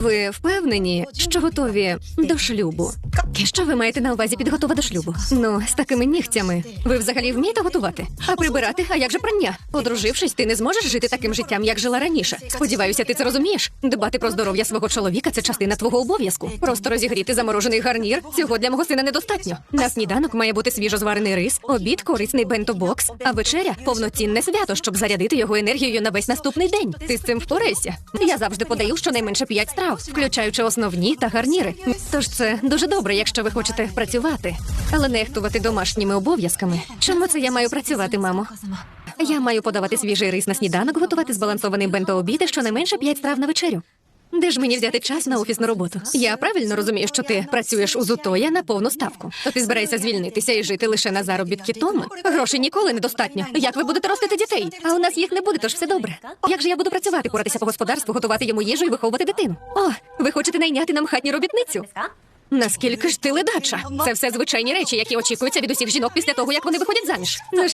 Ви впевнені, що готові до шлюбу? Що ви маєте на увазі під готова до шлюбу? Ну, з такими нігтями. Ви взагалі вмієте готувати? А прибирати? А як же прання? Одружившись, ти не зможеш жити таким життям, як жила раніше. Сподіваюся, ти це розумієш. Дбати про здоров'я свого чоловіка це частина твого обов'язку. Просто розігріти заморожений гарнір. Цього для мого сина недостатньо. На сніданок має бути свіжозварений рис, обід, корисний бенто-бокс, а вечеря повноцінне свято, щоб зарядити його енергією на весь наступний день. Ти з цим впораєшся. Я завжди подаю щонайменше п'ять страв, включаючи основні та гарніри. Тож це дуже добре, якщо ви хочете працювати, але нехтувати домашніми обов'язками. Чому це я маю працювати, мамо? Я маю подавати свіжий рис на сніданок, готувати збалансований бенто-обід і щонайменше п'ять страв на вечерю. Де ж мені взяти час на офісну роботу? Я правильно розумію, що ти працюєш у Зутоя на повну ставку. То ти збираєшся звільнитися і жити лише на заробітки Томи? Грошей ніколи недостатньо. Як ви будете ростити дітей? А у нас їх не буде, тож все добре. Як же я буду працювати, поратися по господарству, готувати йому їжу і виховувати дитину? О, ви хочете найняти нам хатню робітницю? Наскільки ж ти ледача? Це все звичайні речі, які очікуються від усіх жінок після того, як вони виходять заміж. Ну